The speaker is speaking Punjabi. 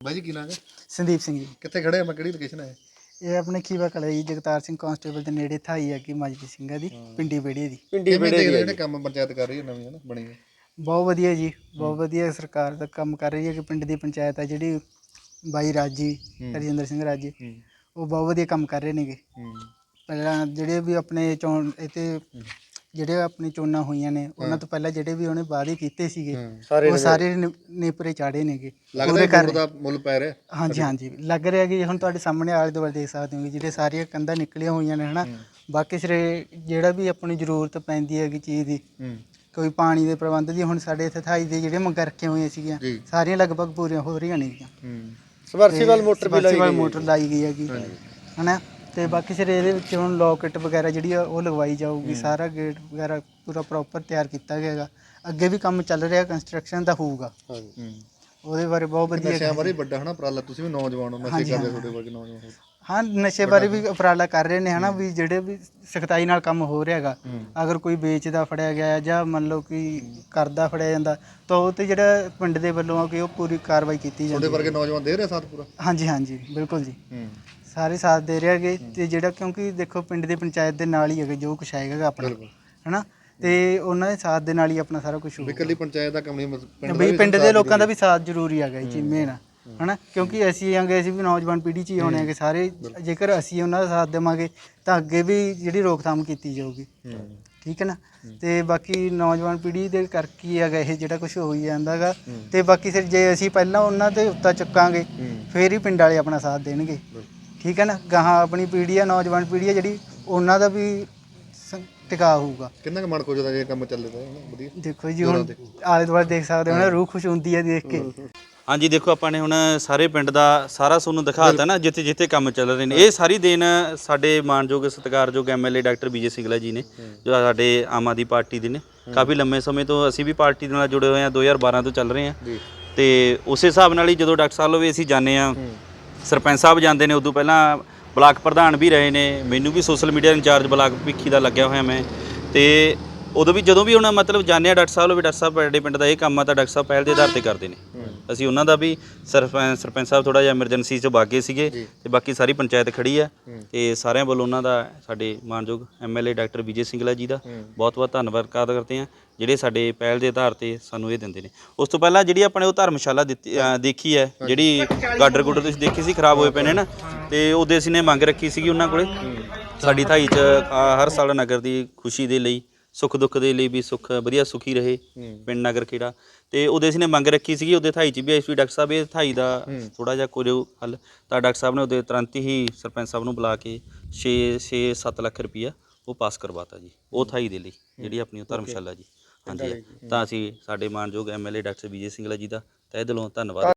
ਬਾਈ ਜੀ ਕੀ ਨਾਮ ਹੈ? ਸੰਦੀਪ ਸਿੰਘ ਜੀ। ਕਿੱਥੇ ਖੜੇ ਆ? ਮੈਂ ਕਿਹੜੀ ਲੋਕੇਸ਼ਨ ਹੈ ਇਹ? ਆਪਣੇ ਖੀਵਾ ਕਲੇ ਜੀ ਜਗਤਾਰ ਸਿੰਘ ਕਾਂਸਟੇਬਲ ਦੇ ਨੇੜੇ ਥਾਈ ਹੈ ਕਿ ਮਾਜਦੀ ਸਿੰਘਾਂ ਦੀ ਪਿੰਡੀ ਬੇੜੀ ਦੀ। ਪਿੰਡੀ ਬੇੜੇ ਜਿਹੜੇ ਕੰਮ ਪੰਚਾਇਤ ਕਰ ਰਹੀ ਹੈ ਨਵੀਂ ਹੈ ਨਾ ਬਣੀ ਹੈ ਬਹੁਤ ਵਧੀਆ ਜੀ ਬਹੁਤ ਵਧੀਆ ਸਰਕਾਰ ਦਾ ਕੰਮ ਕਰ ਰਹੀ ਹੈ ਕਿ ਪਿੰਡ ਦੀ ਪੰਚਾਇਤ ਹੈ ਜਿਹੜੀ ਬਾਈ ਰਾਜੀ ਰਜਿੰਦਰ ਸਿੰਘ ਰਾਜੀ ਉਹ ਬਹੁਤ ਵਧੀਆ ਕੰਮ ਕਰ ਰਹੇ ਨੇਗੇ। ਪਹਿਲਾਂ ਜਿਹੜੇ ਵੀ ਆਪਣੇ ਚੋਣ ਇਤੇ ਜਿਹੜੇ ਆਪਣੀ ਚੋਣਾਂ ਹੋਈਆਂ ਨੇ ਉਹਨਾਂ ਤੋਂ ਪਹਿਲਾਂ ਜਿਹੜੇ ਵੀ ਉਹਨੇ ਵਾਅਦੇ ਕੀਤੇ ਸੀਗੇ ਉਹ ਸਾਰੇ ਨੇ- ਨੇਪਰੇ ਚਾੜੇ ਨੇਗੇ। ਲੱਗਦਾ ਵੋਟ ਦਾ ਮੁੱਲ ਪੈ ਰਿਹਾ ਹਾਂਜੀ ਹਾਂਜੀ। ਲੱਗ ਰਿਹਾ ਕਿ ਹੁਣ ਤੁਹਾਡੇ ਸਾਹਮਣੇ ਆਲੇ ਦੁਆਲੇ ਦੇਖ ਸਕਦੇ ਹੋ ਜਿਹੜੇ ਸਾਰੀਆਂ ਕੰਧਾਂ ਨਿਕਲੀਆਂ ਹੋਈਆਂ ਨੇ ਹਨਾ? ਬਾਕੀ ਸਿਰੇ ਜਿਹੜਾ ਵੀ ਆਪਣੀ ਜ਼ਰੂਰਤ ਪੈਂਦੀ ਹੈਗੀ ਚੀਜ਼ ਦੀ ਹੂੰ। ਕੋਈ ਪਾਣੀ ਦੇ ਪ੍ਰਬੰਧ ਦੀ ਹੁਣ ਸਾਡੇ ਇੱਥੇ ਥਾਈ ਦੇ ਜਿਹੜੇ ਮੰਗਾਂ ਰੱਖੀਆਂ ਹੋਈਆਂ ਸੀਗੀਆਂ ਜੀ। ਸਾਰੀਆਂ ਲਗਭਗ ਪੂਰੀਆਂ ਹੋ ਰਹੀਆਂ ਨੇਗੀਆਂ। ਹੂੰ। ਮੋਟਰ ਵੀ ਲਾਈ ਗਈ ਮੋਟਰ ਲਾਈ ਗਈ ਹੈਗੀ। ਹਨਾ? ਤੇ ਬਾਕੀ ਸਿਰੇ ਇਹਦੇ ਵਿੱਚ ਹੁਣ ਲੋਕਟ ਵਗੈਰਾ ਜਿਹੜੀ ਆ ਉਹ ਲਗਵਾਈ ਜਾਊਗੀ ਸਾਰਾ ਗੇਟ ਵਗੈਰਾ ਪੂਰਾ ਪ੍ਰੋਪਰ ਤਿਆਰ ਕੀਤਾ ਗਿਆ ਹੈਗਾ। ਅੱਗੇ ਵੀ ਕੰਮ ਚੱਲ ਰਿਹਾ ਕੰਸਟਰਕਸ਼ਨ ਦਾ ਹੋਊਗਾ। ਹੂੰ। ਉਹਦੇ ਬਾਰੇ ਬਹੁਤ ਵਧੀਆ ਨਸ਼ਿਆਂ ਬਾਰੇ ਵੱਡਾ ਹਨਾ ਉਪਰਾਲਾ ਤੁਸੀਂ ਵੀ ਨੌਜਵਾਨ ਹੋ ਨਸ਼ੇ ਕਰਦੇ ਤੁਹਾਡੇ ਵਰਗੇ ਨੌਜਵਾਨ ਹੋ। ਹਾਂ ਨਸ਼ੇ ਬਾਰੇ ਵੀ ਉਪਰਾਲਾ ਕਰ ਰਹੇ ਨੇ ਹਨਾ ਵੀ ਜਿਹੜੇ ਵੀ ਸਖਤਾਈ ਨਾਲ ਕੰਮ ਹੋ ਰਿਹਾ ਹੈਗਾ ਅਗਰ ਕੋਈ ਵੇਚਦਾ ਫੜਿਆ ਗਿਆ ਹੈ ਜਾਂ ਮੰਨ ਲਓ ਕਿ ਕਰਦਾ ਫੜਿਆ ਜਾਂਦਾ ਤਾਂ ਉਹ ਤੇ ਜਿਹੜਾ ਪਿੰਡ ਦੇ ਵੱਲੋਂ ਆ ਕਿ ਉਹ ਪੂਰੀ ਕਾਰਵਾਈ ਕੀਤੀ ਜਾਂਦੀ ਤੁਹਾਡੇ ਵਰਗੇ ਨੌਜਵਾਨ ਦੇ ਰਹੇ ਸਾਥ ਪੂਰਾ? ਹਾਂਜੀ ਹਾਂਜੀ ਬਿਲਕੁਲ ਜੀ। ਹੂੰ। ਸਾਰੇ ਸਾਥ ਦੇ ਰਹੇ ਹੈਗੇ ਤੇ ਜਿਹੜਾ ਕਿਉਂਕਿ ਦੇਖੋ ਪਿੰਡ ਦੀ ਪੰਚਾਇਤ ਦੇ ਨਾਲ ਹੀ ਹੈਗਾ ਜੋ ਕੁਛ ਹੈਗਾ ਆਪਣਾ ਹਨਾ? ਤੇ ਉਹਨਾਂ ਦੇ ਸਾਥ ਦੇ ਨਾਲ ਹੀ ਆਪਣਾ ਸਾਰਾ ਕੁਝ ਵੀ ਹੋਊਗਾ। ਇਕੱਲੀ ਪੰਚਾਇਤ ਦਾ ਕੰਮ ਨਹੀਂ ਮਤਲਬ ਪਿੰਡ ਦਾ ਵੀ ਪਿੰਡ ਦੇ ਲੋਕਾਂ ਦਾ ਵੀ ਸਾਥ ਜ਼ਰੂਰੀ ਹੈਗਾ ਜੀ ਮੇਨ ਹਨਾ? ਕਿਉਂਕਿ ਅਸੀਂ ਆਂਗੇ ਅਸੀਂ ਵੀ ਨੌਜਵਾਨ ਪੀੜ੍ਹੀ ਚ ਹੀ ਹੋਣੇ ਹੈਗੇ ਸਾਰੇ। ਜੇਕਰ ਅਸੀਂ ਉਹਨਾਂ ਦਾ ਸਾਥ ਦੇਵਾਂਗੇ ਤਾਂ ਅੱਗੇ ਵੀ ਜਿਹੜੀ ਰੋਕਥਾਮ ਕੀਤੀ ਜਾਊਗੀ। ਹੂੰ। ਠੀਕ ਹੈ ਨਾ? ਤੇ ਬਾਕੀ ਨੌਜਵਾਨ ਪੀੜ੍ਹੀ ਦੇ ਕਰਕੇ ਹੀ ਹੈਗਾ ਇਹ ਜਿਹੜਾ ਕੁਝ ਹੋਈ ਜਾਂਦਾਗਾ ਤੇ ਬਾਕੀ ਫਿਰ ਜੇ ਅਸੀਂ ਪਹਿਲਾਂ ਉਹਨਾਂ ਤੇ ਉੱਤਾ ਚੁੱਕਾਂਗੇ ਫੇਰ ਹੀ ਪਿੰਡ ਵਾਲੇ ਆਪਣਾ ਸਾਥ ਦੇਣਗੇ। ਠੀਕ ਹੈ ਨਾ? ਗਾਹਾਂ ਆਪਣੀ ਪੀੜ੍ਹੀ ਆ ਨੌਜਵਾਨ ਪੀੜ੍ਹੀ ਆ ਜਿਹੜੀ ਉਹਨਾਂ ਦਾ ਵੀ ਸ- ਟਿਕਾ ਹੋਊਗਾ। ਕਿੰਨਾ ਕੁ ਮਨ ਖੋਜਦਾ ਜੇ ਕੰਮ ਚੱਲੇ ਤਾਂ ਹਨਾ ਵਧੀਆ। ਦੇਖੋ ਜੀ ਹੁਣ ਆਲੇ ਦੁਆਲੇ ਦੇਖ ਸਕਦੇ ਹੋ ਨਾ ਰੂਹ ਖੁਸ਼ ਹੁੰਦੀ ਹੈ ਦੇਖ ਕੇ। ਹਾਂਜੀ ਦੇਖੋ ਆਪਾਂ ਨੇ ਹੁਣ ਸਾਰੇ ਪਿੰਡ ਦਾ ਸਾਰਾ ਤੁਹਾਨੂੰ ਦਿਖਾਤਾ ਨਾ ਜਿੱਥੇ ਜਿੱਥੇ ਕੰਮ ਚੱਲ ਰਹੇ ਨੇ। ਇਹ ਸਾਰੀ ਦੇਣ ਸਾਡੇ ਮਾਨਯੋਗ ਸਤਿਕਾਰਯੋਗ ਐਮਐਲਏ ਡਾਕਟਰ ਵਿਜੇ ਸਿੰਗਲਾ ਜੀ ਨੇ ਜੋ ਸਾਡੇ ਆਮ ਆਦਮੀ ਪਾਰਟੀ ਦੇ ਨੇ। ਕਾਫੀ ਲੰਮੇ ਸਮੇਂ ਤੋਂ ਅਸੀਂ ਵੀ ਪਾਰਟੀ ਦੇ ਨਾਲ ਜੁੜੇ ਹੋਏ ਹਾਂ 2012 ਤੋਂ ਚੱਲ ਰਹੇ ਹਾਂ। ਜੀ। ਤੇ ਉਸੇ ਹਿਸਾਬ ਨਾਲ ਹੀ ਜਦੋਂ ਡਾਕਟਰ ਸਾਹਿਬ ਲਵੇ ਅਸੀਂ ਜਾਂਦੇ ਆ ਸਰਪੰਚ ਸਾਹਿਬ ਜਾਂਦੇ ਨੇ, ਉਦੋਂ ਪਹਿਲਾਂ ਬਲਾਕ ਪ੍ਰਧਾਨ ਵੀ ਰਹੇ ਨੇ, ਮੈਨੂੰ ਵੀ social media incharge block Bhikhi ਦਾ ਲੱਗਿਆ ਹੋਇਆ ਮੈਂ, ਤੇ ਉਦੋਂ ਵੀ ਜਦੋਂ ਵੀ ਉਹਨਾਂ ਮਤਲਬ ਜਾਂਦੇ ਆ ਡਾਕਟਰ ਸਾਹਿਬ ਲਵੇ ਡਾਕਟਰ ਸਾਹਿਬ ਸਾਡੇ ਪਿੰਡ ਦਾ ਇਹ ਕੰਮ ਆ ਤਾਂ ਡਾਕਟਰ ਸਾਹਿਬ ਪਹਿਲ ਦੇ ਆਧਾਰ ਤੇ ਕਰਦੇ ਨੇ। ਅਸੀਂ ਉਹਨਾਂ ਦਾ ਵੀ ਸਰਪੰਚ ਸਰਪੰਚ ਸਾਹਿਬ ਥੋੜਾ ਜਿਹਾ ਐਮਰਜੈਂਸੀ 'ਚ ਬਾਗੇ ਸੀਗੇ ਤੇ ਬਾਕੀ ਸਾਰੀ ਪੰਚਾਇਤ ਖੜੀ ਆ ਤੇ ਸਾਰਿਆਂ ਵੱਲੋਂ ਉਹਨਾਂ ਦਾ ਸਾਡੇ ਮਾਨਯੋਗ ਐਮਐਲਏ ਡਾਕਟਰ ਵਿਜੇ ਸਿੰਗਲਾ ਜੀ ਦਾ ਬਹੁਤ ਬਹੁਤ ਧੰਨਵਾਦ ਕਰਦੇ ਆ ਜਿਹੜੇ ਸਾਡੇ ਪਹਿਲ ਦੇ ਆਧਾਰ ਤੇ ਸਾਨੂੰ ਇਹ ਦਿੰਦੇ ਨੇ। ਉਸ ਤੋਂ ਪਹਿਲਾਂ ਜਿਹੜੀ ਆਪਣੇ ਉਹ ਧਰਮਸ਼ਾਲਾ ਦਿੱਤੀ ਦੇਖੀ ਹੈ ਜਿਹੜੀ ਗਾਡਰ ਗੁੱਡਰ ਤੁਸੀਂ ਦੇਖੀ ਸੀ ਖਰਾਬ ਹੋਏ ਪਏ ਨੇ ਨਾ ਤੇ ਉਹਦੇ ਅਸੀਂ ਨੇ ਮੰਗ ਰੱਖੀ ਸੀਗੀ ਉਹਨਾਂ ਕੋਲੇ। ਸਾਡੀ ਥਾਈ 'ਚ ਹਰ ਸਾਲ ਨਗਰ ਦੀ ਖੁਸ਼ੀ ਦੇ ਲਈ ਸੁੱਖ ਦੁੱਖ ਦੇ ਲਈ ਵੀ ਸੁੱਖ ਵਧੀਆ ਸੁਖੀ ਰਹੇ ਪਿੰਡ ਨਗਰ ਖੇੜਾ। ਤੇ ਉਹਦੇ ਅਸੀਂ ਨੇ ਮੰਗ ਰੱਖੀ ਸੀਗੀ ਉਹਦੇ ਥਾਈ 'ਚ ਵੀ ਆਈ ਸੀ ਡਾਕਟਰ ਸਾਹਿਬ ਇਹ ਥਾਈ ਦਾ ਥੋੜਾ ਜਿਹਾ ਕਰਿਓ ਹੱਲ। ਤਾਂ ਡਾਕਟਰ ਸਾਹਿਬ ਨੇ ਉਹਦੇ ਤੁਰੰਤ ਹੀ ਸਰਪੰਚ ਸਾਹਿਬ ਨੂੰ ਬੁਲਾ ਕੇ 6 6 7 ਲੱਖ ਰੁਪਈਆ ਉਹ ਪਾਸ ਕਰਵਾਤਾ ਜੀ ਉਹ ਥਾਈ ਦੇ ਲਈ ਜਿਹੜੀ ਆਪਣੀ ਉਹ ਧਰਮਸ਼ਾਲਾ ਜੀ। ਹਾਂਜੀ। ਤਾਂ ਅਸੀਂ ਸਾਡੇ ਮਾਨਯੋਗ ਐਮਐਲਏ ਡਾਕਟਰ ਵਿਜੇ ਸਿੰਗਲਾ ਜੀ ਦਾ ਤਹਿ ਦਿਲੋਂ ਧੰਨਵਾਦ।